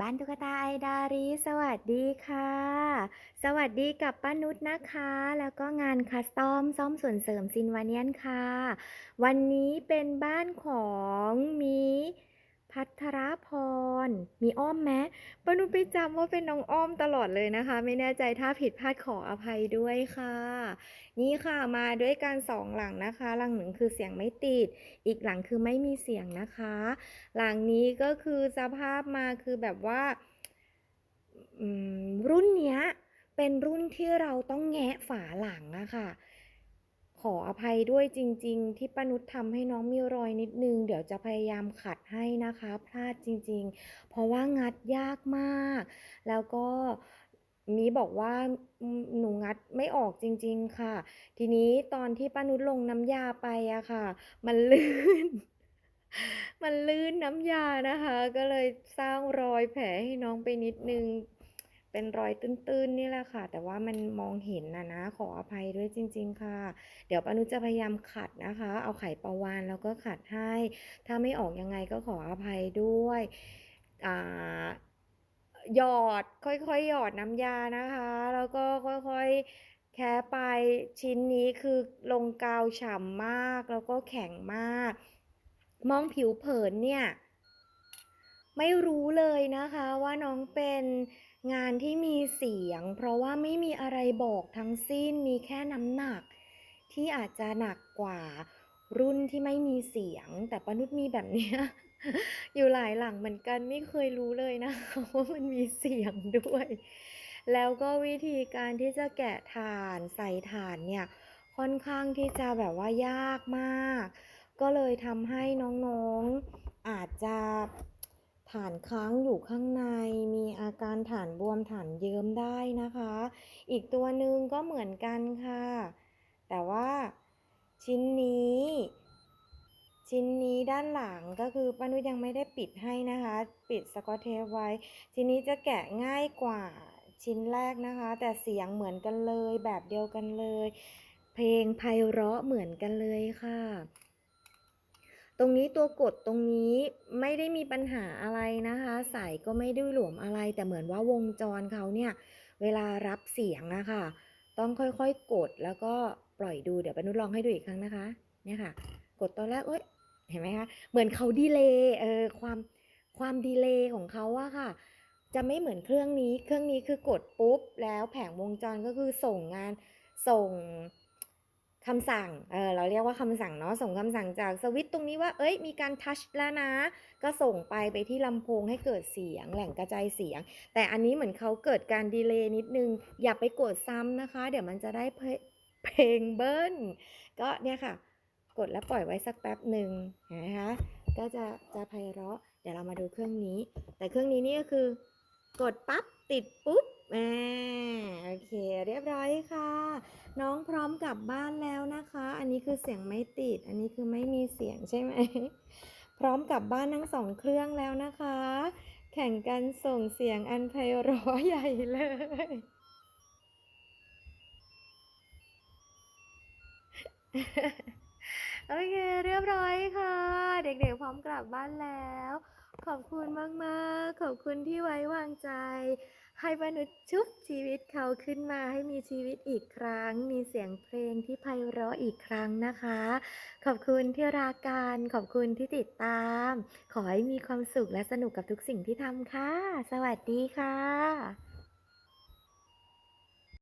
บ้านตุ๊กตาไอดารีสวัสดีค่ะ สวัสดีกับป้านุชนะคะ แล้วก็งานคัสตอมซ่อมส่วนเสริมซินวาเนียนค่ะ วันนี้เป็นบ้านของมีพัทรพ รมีอ้อมไหมป้านุไปจำว่าเป็นน้องอ้อมตลอดเลยนะคะ ไม่แน่ใจถ้าผิดพลาดขออภัยด้วยค่ะ นี่ค่ะมาด้วยกันสองหลังนะคะ หลังหนึ่งคือเสียงไม่ติด อีกหลังคือไม่มีเสียงนะคะ หลังนี้ก็คือสภาพมาคือแบบว่าอืมรุ่นเนี้ยเป็นรุ่นที่เราต้องแงะฝาหลังอะค่ะ ขออภัยด้วยจริง ๆ ที่ป้านุชทำให้น้องมีรอยนิดนึง เดี๋ยวจะพยายามขัดให้นะคะ พลาดจริง ๆ เพราะว่างัดยากมาก แล้วก็มีบอกว่าหนูงัดไม่ออกจริง ๆ ค่ะ ทีนี้ตอนที่ป้านุชลงน้ำยาไปอะค่ะ มันลื่น มันลื่นน้ำยานะคะ ก็เลยสร้างรอยแผลให้น้องไปนิดนึง เป็นรอยตื้นๆนี่แหละค่ะ แต่ว่ามันมองเห็นนะนะ ขออภัยด้วยจริง ๆ ค่ะ เดี๋ยวปานุจะพยายามขัดนะคะ เอาไข่ปลาวาฬแล้วก็ขัดให้ ถ้าไม่ออกยังไงก็ขออภัยด้วยอ่าหยอดค่อยๆหยอดน้ำยานะคะ แล้วก็ค่อยๆแคะไปชิ้นนี้คือลงกาวฉ่ำมากแล้วก็แข็งมาก มองผิวเผินเนี่ย ไม่รู้เลยนะคะว่าน้องเป็นงานที่มีเสียง เพราะว่าไม่มีอะไรบอกทั้งสิ้นมีแค่น้ำหนัก ที่อาจจะหนักกว่ารุ่นที่ไม่มีเสียง แต่ป้านุชมีแบบเนี้ยอยู่หลายหลังเหมือนกันไม่เคยรู้เลยนะคะว่ามันมีเสียงด้วย แล้วก็วิธีการที่จะแกะถ่านใส่ถ่านเนี่ยค่อนข้างที่จะแบบว่ายากมาก ก็เลยทำให้น้องๆอาจจะ ถ่านค้างอยู่ข้างใน มีอาการถ่านบวมถ่านเยิ้มได้นะคะ อีกตัวหนึ่งก็เหมือนกันค่ะ แต่ว่าชิ้นนี้ ชิ้นนี้ด้านหลังก็คือป้านุยังไม่ได้ปิดให้นะคะ ปิดสกอตเทปไว้ทีนี้จะแกะง่ายกว่าชิ้นแรกนะคะ แต่เสียงเหมือนกันเลยแบบเดียวกันเลย เพลงไพเราะเหมือนกันเลยค่ะ รงนี้ตัวกดตรงนี้ไม่ได้มีปัญหาอะไรนะคะ สายก็ไม่ได้หลวมอะไร แต่เหมือนว่าวงจรเขาเนี่ยเวลารับเสียงอะค่ะ ต้องค่อยๆกดแล้วก็ปล่อยดูเดี๋ยวปนุชลองให้ดูอีกครั้งนะคะเนี่ยค่ะ กดตอนแรกเอ้ยเห็นไหมคะเหมือนเขาดีเลย์เออความความดีเลย์ของเขาอะค่ะ จะไม่เหมือนเครื่องนี้เครื่องนี้คือกดปุ๊บแล้วแผงวงจรก็คือส่งงานส่ง คำสั่งเออเราเรียกว่าคำสั่งเนาะ ส่งคำสั่งจากสวิตช์ตรงนี้ว่า เอ้ย มีการทัชแล้วนะ ก็ส่งไปไปที่ลำโพงให้เกิดเสียง แหล่งกระจายเสียง แต่อันนี้เหมือนเขาเกิดการดีเลย์นิดนึง อย่าไปกดซ้ำนะคะ เดี๋ยวมันจะได้เพลเพลงเบิ้ล ก็เนี่ยค่ะ กดแล้วปล่อยไว้สักแป๊บหนึ่งเห็นไหมคะ ก็จะจะไพเราะ เดี๋ยวเรามาดูเครื่องนี้ แต่เครื่องนี้นี่ก็คือ กดปั๊บติดปุ๊บอ่าโอเค เรียบร้อยค่ะ น้องพร้อมกลับบ้านแล้วนะคะ อันนี้คือเสียงไม่ติด อันนี้คือไม่มีเสียงใช่ไหม พร้อมกลับบ้านทั้งสองเครื่องแล้วนะคะ แข่งกันส่งเสียงอันไพเราะใหญ่เลย โอเคเรียบร้อยค่ะ เด็กๆพร้อมกลับบ้านแล้ว ขอบคุณมากๆ ขอบคุณที่ไว้วางใจ ให้มนุษย์ชุบชีวิตเขาขึ้นมาให้มีชีวิตอีกครั้ง มีเสียงเพลงที่ไพเราะอีกครั้งนะคะ ขอบคุณที่รักกันขอบคุณที่ติดตาม ขอให้มีความสุขและสนุกกับทุกสิ่งที่ทำค่ะ สวัสดีค่ะ